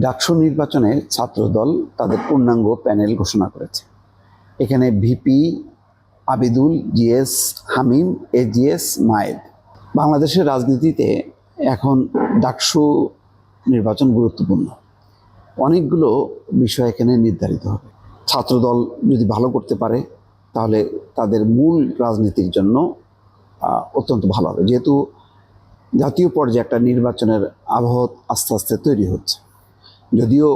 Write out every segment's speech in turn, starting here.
ডাকসু নির্বাচনে ছাত্রদল তাদের পূর্ণাঙ্গ প্যানেল ঘোষণা করেছে। এখানে ভিপি, আবিদুল, জিএস, হামিম এ এজিএস, মায়েদ। বাংলাদেশের রাজনীতিতে এখন ডাকসু নির্বাচন গুরুত্বপূর্ণ। অনেকগুলো বিষয় এখানে নির্ধারিত হবে। ছাত্রদল যদি ভালো করতে পারে, তাহলে তাদের মূল রাজনীতির জন্য অত্যন্ত ভালো হবে। যেহেতু জাতীয় পর্যায়ে একটা নির্বাচনের আবহ আস্তে আস্তে তৈরি হচ্ছে। যদিও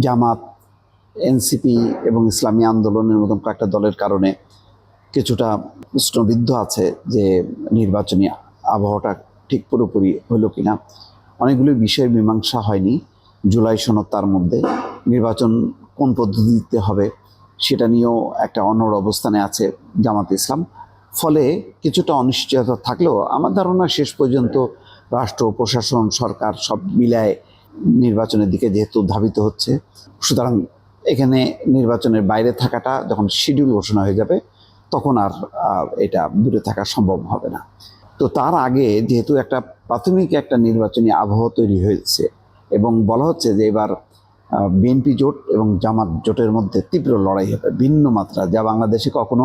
জামাত, এনসিপি এবং ইসলামী আন্দোলনের মতন কয়েকটা দলের কারণে কিছুটা প্রশ্নবিদ্ধ আছে যে নির্বাচনী আবহাওয়াটা ঠিক পুরোপুরি হলো কিনা। অনেকগুলো বিষয় মীমাংসা হয়নি জুলাই সনদ তার মধ্যে। নির্বাচন কোন পদ্ধতিতে হবে সেটা নিয়েও একটা অনড় অবস্থানে আছে জামাত ইসলাম। ফলে কিছুটা অনিশ্চয়তা থাকলেও আমার ধারণা শেষ পর্যন্ত রাষ্ট্র, প্রশাসন, সরকার সব মিলায় নির্বাচনের দিকে যেহেতু ধাবিত হচ্ছে, সুতরাং এখানে নির্বাচনের বাইরে থাকাটা যখন শিডিউল ঘোষণা হয়ে যাবে, তখন আর এটা দূরে থাকা সম্ভব হবে না। তো তার আগে যেহেতু একটা প্রাথমিক একটা নির্বাচনী আবহাওয়া তৈরি হয়েছে এবং বলা হচ্ছে যে এবার বিএনপি জোট এবং জামাত জোটের মধ্যে তীব্র লড়াই হবে, ভিন্ন মাত্রা, যা বাংলাদেশে কখনো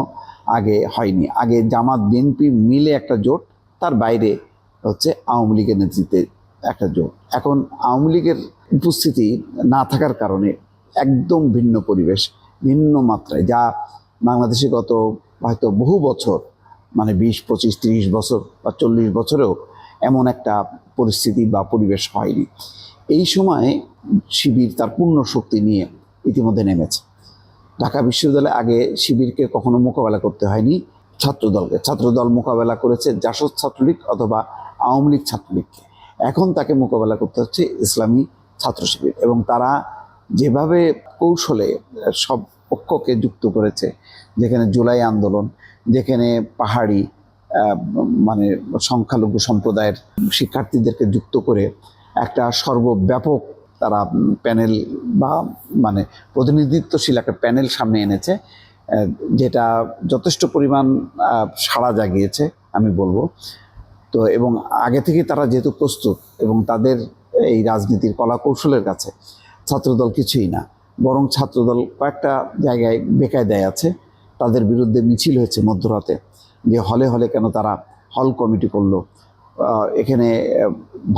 আগে হয়নি। আগে জামাত, বিএনপি মিলে একটা জোট, তার বাইরে হচ্ছে আওয়ামী লীগের নেতৃত্বে একটা জোট। এখন আওয়ামী লীগের উপস্থিতি না থাকার কারণে একদম ভিন্ন পরিবেশ, ভিন্ন মাত্রায়। যা বাংলাদেশে গত হয়তো বহু বছর মানে বিশ, পঁচিশ, তিরিশ বছর বা চল্লিশ বছরেও এমন একটা পরিস্থিতি বা পরিবেশ হয়নি। এই সময় শিবির তার পূর্ণ শক্তি নিয়ে ইতিমধ্যে নেমেছে। ঢাকা বিশ্ববিদ্যালয়ে আগে শিবিরকে কখনো মোকাবেলা করতে হয়নি ছাত্রদলকে। ছাত্রদল মোকাবেলা করেছে জাসদ ছাত্রলীগ অথবা আওয়ামী লীগ ছাত্রলীগকে। এখন তাকে মোকাবেলা করতে হচ্ছে ইসলামী ছাত্র শিবির এবং তারা যেভাবে কৌশলে সব পক্ষকে যুক্ত করেছে, যেখানে জুলাই আন্দোলন, যেখানে পাহাড়ি মানে সংখ্যালঘু সম্প্রদায়ের শিক্ষার্থীদেরকে যুক্ত করে একটা সর্বব্যাপক তারা প্যানেল বা মানে প্রতিনিধিত্বশীল একটা প্যানেল সামনে এনেছে যেটা যথেষ্ট পরিমাণ সাড়া জাগিয়েছে, আমি বলব। তো এবং আগে থেকে তারা যেহেতু প্রস্তুত এবং তাদের এই রাজনীতির কলা কৌশলের কাছে ছাত্রদল কিছুই না, বরং ছাত্রদল কয়েকটা জায়গায় বেকায়দায় আছে। তাদের বিরুদ্ধে মিছিল হয়েছে মধ্যরাতে, যে হলে হলে কেন তারা হল কমিটি করল। এখানে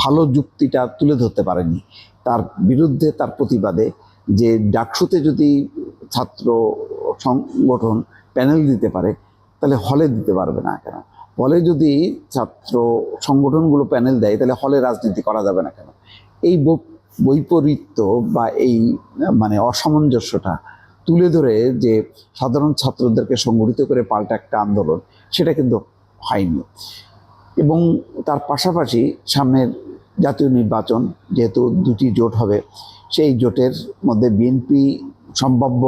ভালো যুক্তিটা তুলে ধরতে পারেনি। তার বিরুদ্ধে, তার প্রতিবাদে যে ডাকসুতে যদি ছাত্র সংগঠন প্যানেল দিতে পারে, তাহলে হলে দিতে পারবে না কেন? হলে যদি ছাত্র সংগঠনগুলো প্যানেল দেয়, তাহলে হলে রাজনীতি করা যাবে না কেন? এই বৈপরীত্য বা এই মানে অসামঞ্জস্যটা তুলে ধরে যে সাধারণ ছাত্রদেরকে সংগঠিত করে পাল্টা একটা আন্দোলন, সেটা কিন্তু হয়নি। এবং তার পাশাপাশি সামনের জাতীয় নির্বাচন যেহেতু দুটি জোট হবে, সেই জোটের মধ্যে বিএনপি সম্ভাব্য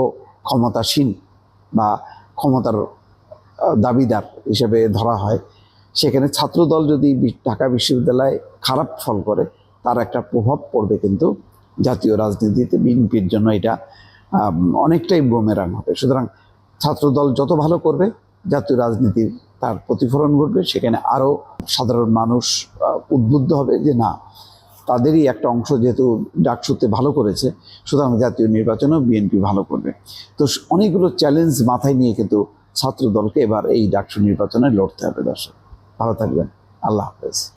ক্ষমতাসীন বা ক্ষমতার দাবিদার হিসেবে ধরা হয়। সেখানে ছাত্রদল যদি ঢাকা বিশ্ববিদ্যালয়ে খারাপ ফল করে, তার একটা প্রভাব পড়বে কিন্তু জাতীয় রাজনীতিতে বিএনপির জন্য এটা অনেকটাই বোমেরাং হবে। সুতরাং ছাত্রদল যত ভালো করবে, জাতীয় রাজনীতির তার প্রতিফলন ঘটবে। সেখানে আরও সাধারণ মানুষ উদ্বুদ্ধ হবে যে না, তাদেরই একটা অংশ যেহেতু ডাকসুতে ভালো করেছে, সুতরাং জাতীয় নির্বাচনেও বিএনপি ভালো করবে। তো অনেকগুলো চ্যালেঞ্জ মাথায় নিয়ে কিন্তু ছাত্র দলকে এবার এই ডাকসু নির্বাচনে লড়তে হবে দর্শক। ভালো থাকবেন। আল্লাহ হাফেজ।